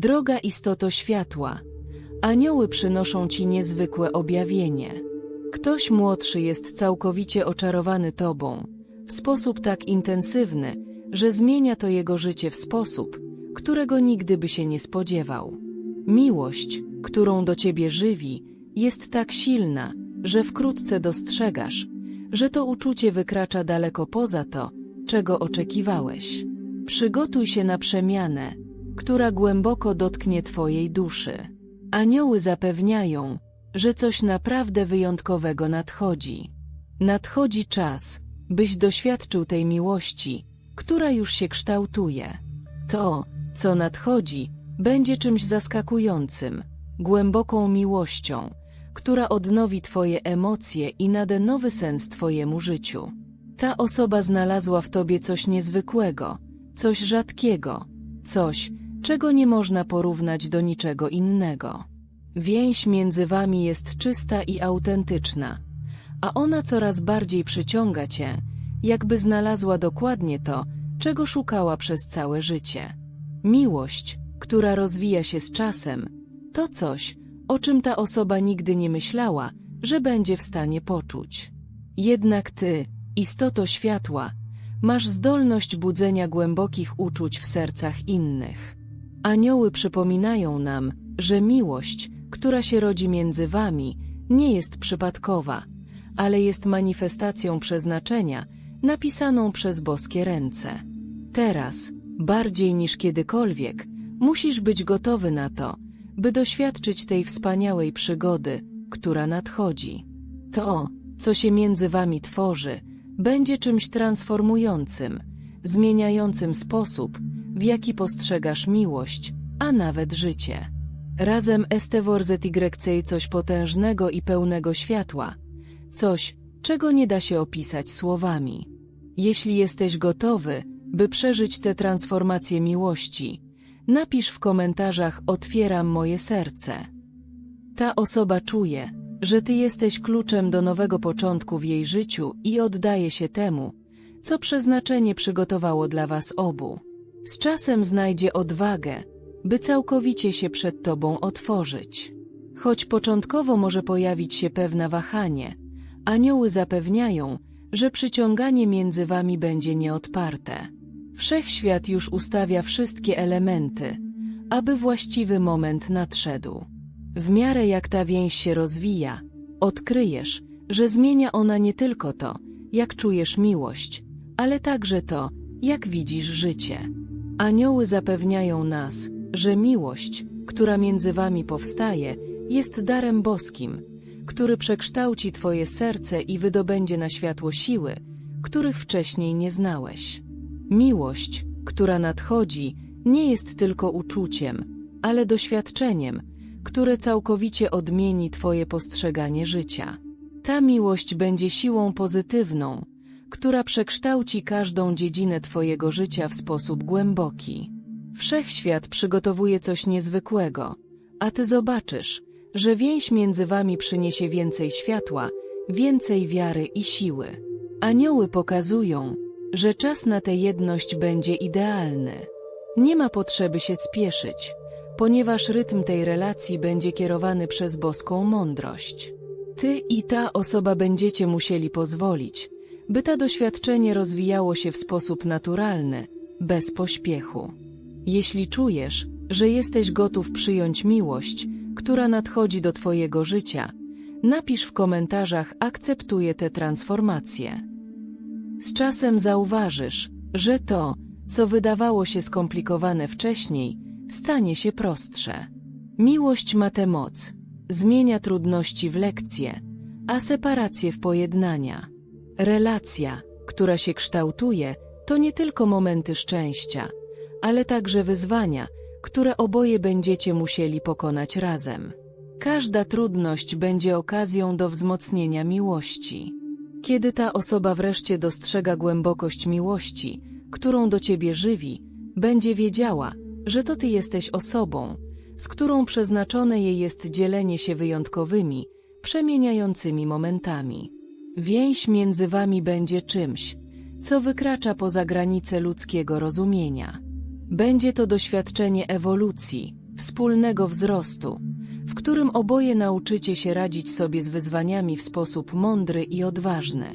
Droga istoto światła, anioły przynoszą ci niezwykłe objawienie. Ktoś młodszy jest całkowicie oczarowany tobą, w sposób tak intensywny, że zmienia to jego życie w sposób, którego nigdy by się nie spodziewał. Miłość, którą do ciebie żywi, jest tak silna, że wkrótce dostrzegasz, że to uczucie wykracza daleko poza to, czego oczekiwałeś. Przygotuj się na przemianę, która głęboko dotknie twojej duszy. Anioły zapewniają, że coś naprawdę wyjątkowego nadchodzi. Nadchodzi czas, byś doświadczył tej miłości, która już się kształtuje. To, co nadchodzi, będzie czymś zaskakującym, głęboką miłością, która odnowi Twoje emocje i nade nowy sens Twojemu życiu. Ta osoba znalazła w Tobie coś niezwykłego, coś rzadkiego, coś, czego nie można porównać do niczego innego. Więź między Wami jest czysta i autentyczna, a ona coraz bardziej przyciąga Cię, jakby znalazła dokładnie to, czego szukała przez całe życie. Miłość, która rozwija się z czasem, to coś, o czym ta osoba nigdy nie myślała, że będzie w stanie poczuć. Jednak ty, istoto światła, masz zdolność budzenia głębokich uczuć w sercach innych. Anioły przypominają nam, że miłość, która się rodzi między wami, nie jest przypadkowa, ale jest manifestacją przeznaczenia, napisaną przez boskie ręce. Teraz, bardziej niż kiedykolwiek, musisz być gotowy na to, by doświadczyć tej wspaniałej przygody, która nadchodzi. To, co się między wami tworzy, będzie czymś transformującym, zmieniającym sposób, w jaki postrzegasz miłość, a nawet życie. Razem STWRZYC coś potężnego i pełnego światła, coś, czego nie da się opisać słowami. Jeśli jesteś gotowy, by przeżyć tę transformację miłości, napisz w komentarzach Otwieram moje serce. Ta osoba czuje, że ty jesteś kluczem do nowego początku w jej życiu i oddaje się temu, co przeznaczenie przygotowało dla was obu. Z czasem znajdzie odwagę, by całkowicie się przed tobą otworzyć. Choć początkowo może pojawić się pewne wahanie, anioły zapewniają, że przyciąganie między wami będzie nieodparte. Wszechświat już ustawia wszystkie elementy, aby właściwy moment nadszedł. W miarę jak ta więź się rozwija, odkryjesz, że zmienia ona nie tylko to, jak czujesz miłość, ale także to, jak widzisz życie. Anioły zapewniają nas, że miłość, która między wami powstaje, jest darem boskim, który przekształci twoje serce i wydobędzie na światło siły, których wcześniej nie znałeś. Miłość, która nadchodzi, nie jest tylko uczuciem, ale doświadczeniem, które całkowicie odmieni Twoje postrzeganie życia. Ta miłość będzie siłą pozytywną, która przekształci każdą dziedzinę Twojego życia w sposób głęboki. Wszechświat przygotowuje coś niezwykłego, a Ty zobaczysz, że więź między Wami przyniesie więcej światła, więcej wiary i siły. Anioły pokazują, że czas na tę jedność będzie idealny. Nie ma potrzeby się spieszyć, ponieważ rytm tej relacji będzie kierowany przez boską mądrość. Ty i ta osoba będziecie musieli pozwolić, by to doświadczenie rozwijało się w sposób naturalny, bez pośpiechu. Jeśli czujesz, że jesteś gotów przyjąć miłość, która nadchodzi do Twojego życia, napisz w komentarzach akceptuję tę transformację. Z czasem zauważysz, że to, co wydawało się skomplikowane wcześniej, stanie się prostsze. Miłość ma tę moc, zmienia trudności w lekcje, a separację w pojednania. Relacja, która się kształtuje, to nie tylko momenty szczęścia, ale także wyzwania, które oboje będziecie musieli pokonać razem. Każda trudność będzie okazją do wzmocnienia miłości. Kiedy ta osoba wreszcie dostrzega głębokość miłości, którą do ciebie żywi, będzie wiedziała, że to ty jesteś osobą, z którą przeznaczone jej jest dzielenie się wyjątkowymi, przemieniającymi momentami. Więź między wami będzie czymś, co wykracza poza granice ludzkiego rozumienia. Będzie to doświadczenie ewolucji, wspólnego wzrostu, w którym oboje nauczycie się radzić sobie z wyzwaniami w sposób mądry i odważny.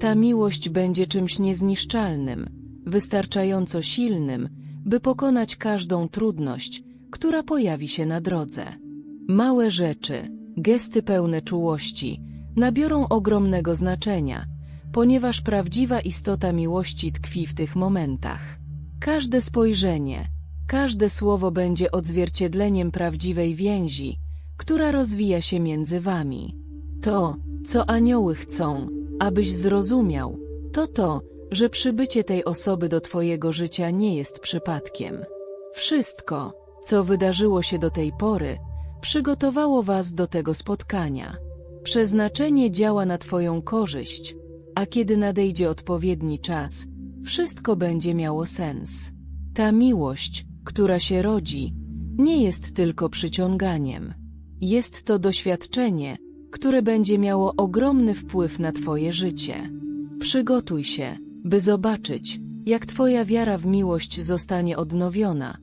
Ta miłość będzie czymś niezniszczalnym, wystarczająco silnym, by pokonać każdą trudność, która pojawi się na drodze. Małe rzeczy, gesty pełne czułości, nabiorą ogromnego znaczenia, ponieważ prawdziwa istota miłości tkwi w tych momentach. Każde spojrzenie, każde słowo będzie odzwierciedleniem prawdziwej więzi, która rozwija się między wami. To, co anioły chcą, abyś zrozumiał, to to, że przybycie tej osoby do Twojego życia nie jest przypadkiem. Wszystko, co wydarzyło się do tej pory, przygotowało Was do tego spotkania. Przeznaczenie działa na Twoją korzyść, a kiedy nadejdzie odpowiedni czas, wszystko będzie miało sens. Ta miłość, która się rodzi, nie jest tylko przyciąganiem. Jest to doświadczenie, które będzie miało ogromny wpływ na Twoje życie. Przygotuj się, by zobaczyć, jak Twoja wiara w miłość zostanie odnowiona,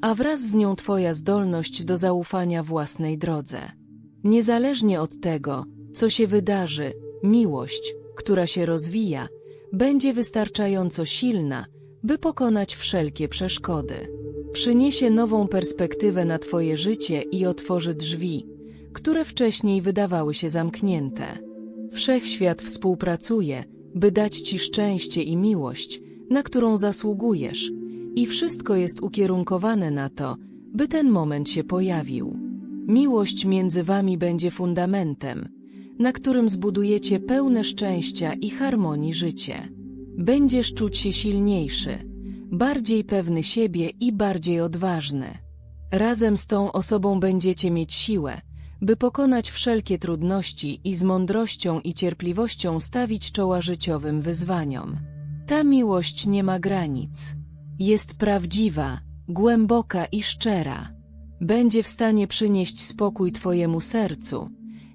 a wraz z nią Twoja zdolność do zaufania własnej drodze. Niezależnie od tego, co się wydarzy, miłość, która się rozwija, będzie wystarczająco silna, by pokonać wszelkie przeszkody. Przyniesie nową perspektywę na Twoje życie i otworzy drzwi, które wcześniej wydawały się zamknięte. Wszechświat współpracuje, by dać Ci szczęście i miłość, na którą zasługujesz, i wszystko jest ukierunkowane na to, by ten moment się pojawił. Miłość między Wami będzie fundamentem, na którym zbudujecie pełne szczęścia i harmonii życie. Będziesz czuć się silniejszy, bardziej pewny siebie i bardziej odważny. Razem z tą osobą będziecie mieć siłę, by pokonać wszelkie trudności i z mądrością i cierpliwością stawić czoła życiowym wyzwaniom. Ta miłość nie ma granic. Jest prawdziwa, głęboka i szczera. Będzie w stanie przynieść spokój Twojemu sercu,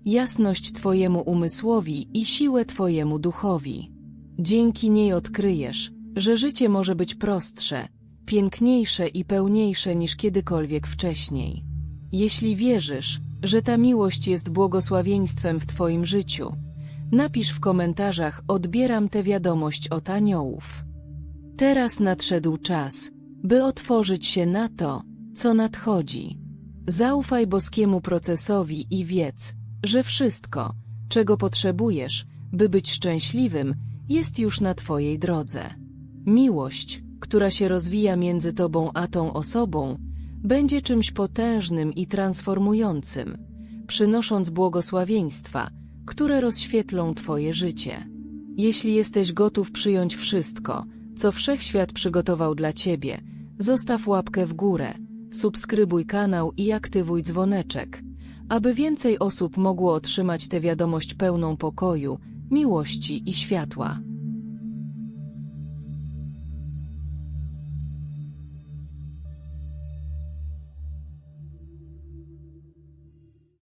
jasność Twojemu umysłowi i siłę Twojemu duchowi. Dzięki niej odkryjesz, że życie może być prostsze, piękniejsze i pełniejsze niż kiedykolwiek wcześniej. Jeśli wierzysz, że ta miłość jest błogosławieństwem w Twoim życiu, napisz w komentarzach odbieram tę wiadomość od aniołów. Teraz nadszedł czas, by otworzyć się na to, co nadchodzi. Zaufaj boskiemu procesowi i wiedz, że wszystko, czego potrzebujesz, by być szczęśliwym, jest już na Twojej drodze. Miłość, która się rozwija między Tobą a tą osobą, będzie czymś potężnym i transformującym, przynosząc błogosławieństwa, które rozświetlą Twoje życie. Jeśli jesteś gotów przyjąć wszystko, co Wszechświat przygotował dla Ciebie, zostaw łapkę w górę, subskrybuj kanał i aktywuj dzwoneczek, aby więcej osób mogło otrzymać tę wiadomość pełną pokoju, miłości i światła.